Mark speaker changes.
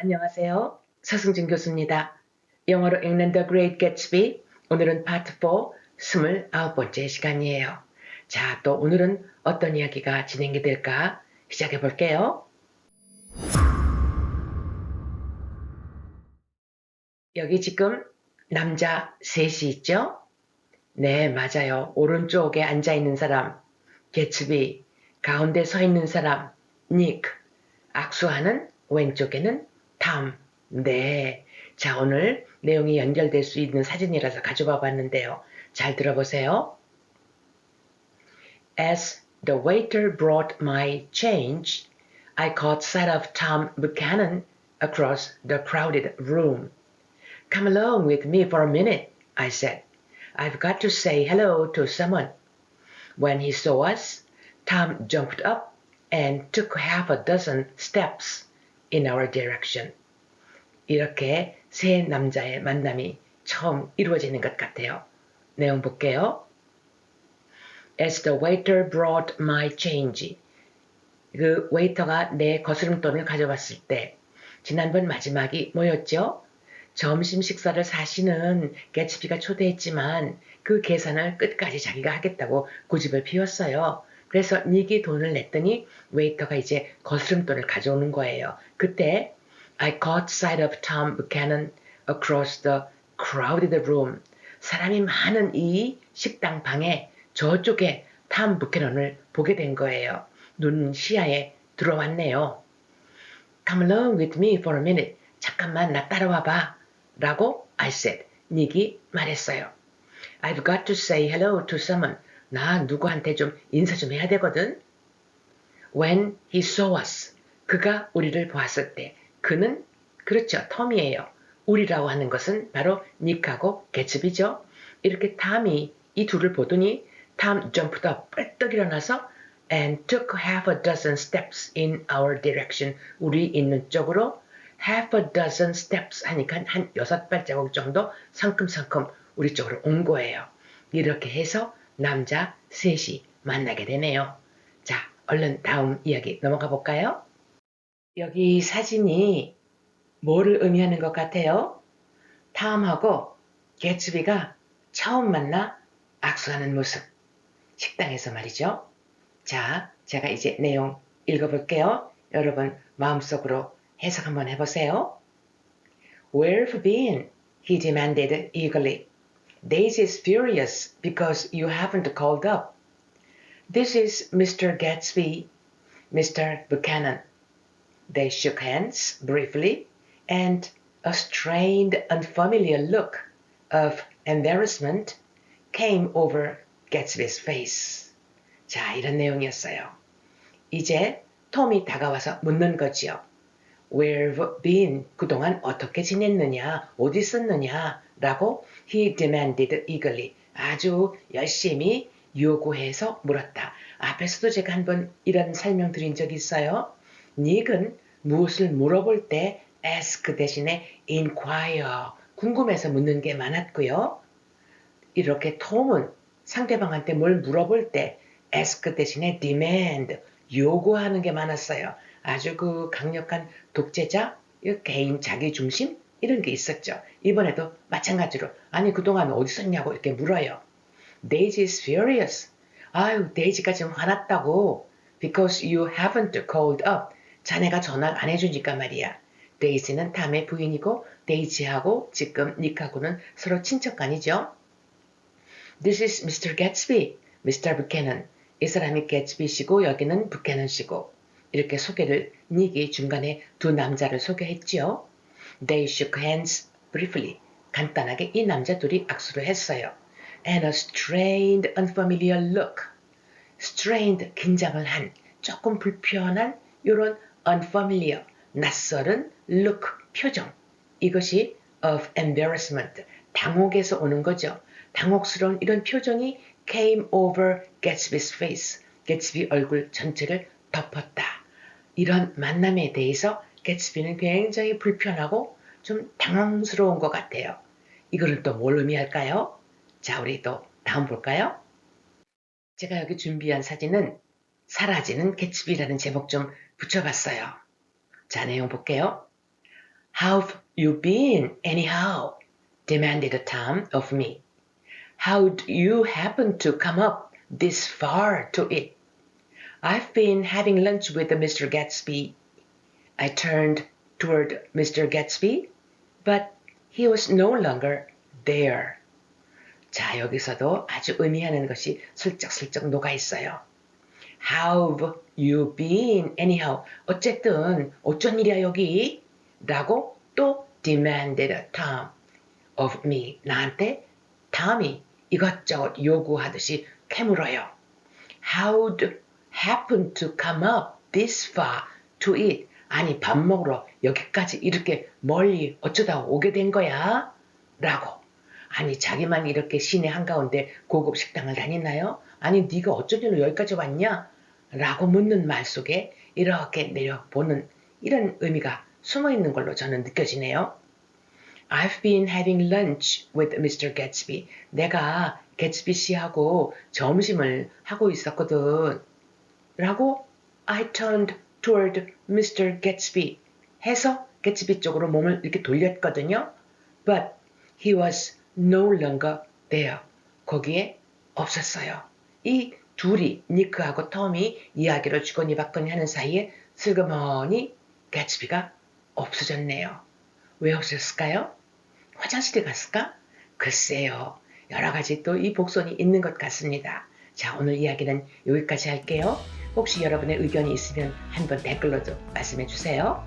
Speaker 1: 안녕하세요. 서승진 교수입니다. 영어로 읽는 The Great Gatsby. 오늘은 파트 4 29번째 시간이에요. 자, 또 오늘은 어떤 이야기가 진행이 될까 시작해 볼게요. 여기 지금 남자 셋이 있죠? 네, 맞아요. 오른쪽에 앉아 있는 사람, 개츠비, 가운데 서 있는 사람, 닉, 악수하는 왼쪽에는 탐. 네. 자, 오늘 내용이 연결될 수 있는 사진이라서 가져와 봤는데요. 잘 들어보세요. As the waiter brought my change, I caught sight of Tom Buchanan across the crowded room. Come along with me for a minute, I said. I've got to say hello to someone. When he saw us, Tom jumped up and took half a dozen steps in our direction. 이렇게 세 남자의 만남이 처음 이루어지는 것 같아요. 내용 볼게요. As the waiter brought my change. 그 웨이터가 내 거스름돈을 가져왔을 때 지난번 마지막이 뭐였죠? 점심 식사를 사시는 개츠비가 초대했지만 그 계산을 끝까지 자기가 하겠다고 고집을 피웠어요. 그래서 닉이 돈을 냈더니 웨이터가 이제 거스름돈을 가져오는 거예요. 그때 I caught sight of Tom Buchanan across the crowded room. 사람이 많은 이 식당 방에 저쪽에 탐 부캐넌을 보게 된 거예요. 눈 시야에 들어왔네요. Come along with me for a minute. 잠깐만 나 따라와 봐. 라고 I said. 닉이 말했어요. I've got to say hello to someone. 나 누구한테 좀 인사 좀 해야 되거든. When he saw us. 그가 우리를 보았을 때. 그는 그렇죠. 텀이에요. 우리라고 하는 것은 바로 닉하고 개츠비죠. 이렇게 탐이 이 둘을 보더니 탐 up, 뻘떡 일어나서 and took half a dozen steps in our direction. 우리 있는 쪽으로 half a dozen steps 하니까 한 여섯 발자국 정도 상큼상큼 우리 쪽으로 온 거예요. 이렇게 해서 남자 셋이 만나게 되네요. 자, 얼른 다음 이야기 넘어가 볼까요? 여기 사진이 뭐를 의미하는 것 같아요? 탐하고 개츠비가 처음 만나 악수하는 모습. 식당에서 말이죠. 자, 제가 이제 내용 읽어볼게요. 여러분 마음속으로 해석 한번 해보세요. Where have you been? He demanded eagerly. Daisy is furious because you haven't called up. This is Mr. Gatsby, Mr. Buchanan. They shook hands briefly, and a strained, unfamiliar look of embarrassment came over Gatsby's face. 자, 이런 내용이었어요. 이제 톰이 다가와서 묻는 거지요. Where have you been? 그동안 어떻게 지냈느냐? 어디 있었느냐? 라고 he demanded eagerly. 아주 열심히 요구해서 물었다. 앞에서도 제가 한번 이런 설명 드린 적이 있어요. 닉은 무엇을 물어볼 때 ask 대신에 inquire 궁금해서 묻는 게 많았고요. 이렇게 톰은 상대방한테 뭘 물어볼 때 ask 대신에 demand 요구하는 게 많았어요. 아주 그 강력한 독재자, 개인 자기 중심 이런 게 있었죠. 이번에도 마찬가지로 아니 그동안 어디 있었냐고 이렇게 물어요. Daisy is furious. 아유 데이지가 지금 화났다고. Because you haven't called up. 자네가 전화를 안 해주니까 말이야. 데이지는 탐의 부인이고 데이지하고 지금 닉하고는 서로 친척간이죠. This is Mr. Gatsby, Mr. Buchanan. 이 사람이 개츠비시고 여기는 부캐넌씨고 이렇게 소개를 닉이 중간에 두 남자를 소개했지요. They shook hands briefly. 간단하게 이 남자 둘이 악수를 했어요. And a strained, unfamiliar look. strained, 긴장을 한, 조금 불편한 이런 unfamiliar, 낯설은 look, 표정. 이것이 of embarrassment, 당혹에서 오는 거죠. 당혹스러운 이런 표정이 came over Gatsby's face. 개츠비 얼굴 전체를 덮었다. 이런 만남에 대해서 개츠비는 굉장히 불편하고 좀 당황스러운 것 같아요. 이거는 또 뭘 의미할까요? 자, 우리 또 다음 볼까요? 제가 여기 준비한 사진은 사라지는 개츠비라는 제목 좀 붙여봤어요. 자, 내용 볼게요. How've you been, anyhow? demanded Tom of me. How'd you happen to come up this far to it? I've been having lunch with Mr. Gatsby. I turned toward Mr. Gatsby, but he was no longer there. 자, 여기서도 아주 의미하는 것이 슬쩍슬쩍 녹아 있어요. How've you been anyhow? 어쨌든 어쩐 일이야 여기? 라고 또 demanded Tom of me. 나한테 탐이 이것저것 요구하듯이 캐물어요. How'd happen to come up this far to eat? 아니 밥 먹으러 여기까지 이렇게 멀리 어쩌다 오게 된 거야? 라고. 아니 자기만 이렇게 시내 한가운데 고급 식당을 다니나요? 아니 네가 어쩐 일로 여기까지 왔냐? 라고 묻는 말 속에 이렇게 내려보는 이런 의미가 숨어 있는 걸로 저는 느껴지네요. I've been having lunch with Mr. Gatsby. 내가 개츠비 씨하고 점심을 하고 있었거든. 라고 I turned toward Mr. Gatsby 해서 개츠비 쪽으로 몸을 이렇게 돌렸거든요. But he was no longer there. 거기에 없었어요. 이 둘이 니크하고 톰이 이야기를 주거니 받거니 하는 사이에 슬그머니 개츠비가 없어졌네요. 왜 없었을까요? 화장실에 갔을까? 글쎄요. 여러 가지 또 이 복선이 있는 것 같습니다. 자, 오늘 이야기는 여기까지 할게요. 혹시 여러분의 의견이 있으면 한번 댓글로도 말씀해 주세요.